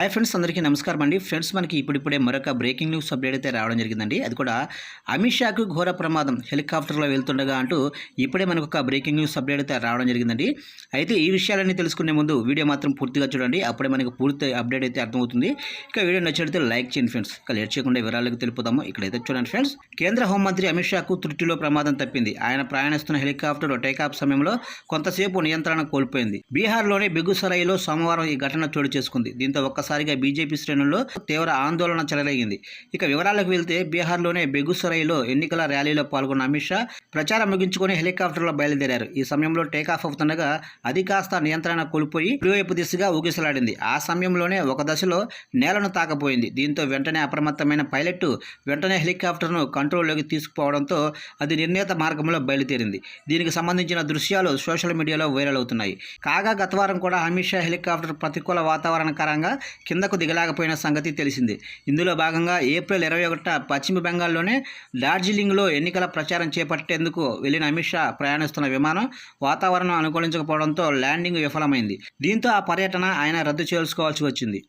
Hi friends అందరికీ నమస్కారం అండి. ఫ్రెండ్స్ మనకి ఇప్పుడిప్పుడే మరొక బ్రేకింగ్ న్యూస్ అప్డేట్ అయితే రావడం జరిగిందండి. అది కూడా అమిత్ షాకు ఘోర ప్రమాదం హెలికాప్టర్లో వెళ్తుండగా అంటూ ఇప్పుడే మనకు ఒక బ్రేకింగ్ న్యూస్ అప్డేట్ అయితే రావడం జరిగిందండి. అయితే ఈ విషయాలన్నీ తెలుసుకునే ముందు వీడియో మాత్రం పూర్తిగా చూడండి. అప్పుడే మనకు పూర్తి అప్డేట్ అయితే అర్థమవుతుంది. ఇక వీడియో నచ్చితే లైక్ చేయండి ఫ్రెండ్స్. ఇక లేట్ చేయకుండా వివరాలకు తెలుపుదాము ఇక్కడైతే చూడండి ఫ్రెండ్స్. కేంద్ర హోంమంత్రి అమిత్ షాకు త్రుటిలో ప్రమాదం తప్పింది. ఆయన ప్రయాణిస్తున్న హెలికాప్టర్ టేకాఫ్ సమయంలో కొంతసేపు నియంత్రణ కోల్పోయింది. బీహార్లోని బెగుసరాయిలో సోమవారం ఈ ఘటన చోటు చేసుకుంది. దీంతో ఒక్కసారిగా బీజేపీ శ్రేణుల్లో తీవ్ర ఆందోళన చెలరేగింది. ఇక వివరాలకు వెళ్తే బీహార్లోనే బెగుసరాయిలో ఎన్నికల ర్యాలీలో పాల్గొన్న అమిత్ షా ప్రచారం ముగించుకొని హెలికాప్టర్లో బయలుదేరారు. ఈ సమయంలో టేకాఫ్ అవుతుండగా అది కాస్త నియంత్రణ కోల్పోయి కుడివైపు దిశగా ఊగిసలాడింది. ఆ సమయంలోనే ఒక దశలో నేలను తాకపోయింది. దీంతో వెంటనే అప్రమత్తమైన పైలట్ వెంటనే హెలికాప్టర్ను కంట్రోల్లోకి తీసుకుపోవడంతో అది నిర్ణీత మార్గంలో బయలుదేరింది. దీనికి సంబంధించిన దృశ్యాలు సోషల్ మీడియాలో వైరల్ అవుతున్నాయి. కాగా గతవారం కూడా అమిత్ షా హెలికాప్టర్ ప్రతికూల వాతావరణ కారణంగా కిందకు దిగలేకపోయిన సంగతి తెలిసింది. ఇందులో భాగంగా ఏప్రిల్ ఇరవై ఒకట పశ్చిమ బెంగాల్లోనే డార్జిలింగ్లో ఎన్నికల ప్రచారం చేపట్టేందుకు వెళ్ళిన అమిత్ షా ప్రయాణిస్తున్న విమానం వాతావరణం అనుకూలించకపోవడంతో ల్యాండింగ్ విఫలమైంది. దీంతో ఆ పర్యటన ఆయన రద్దు చేసుకోవాల్సి వచ్చింది.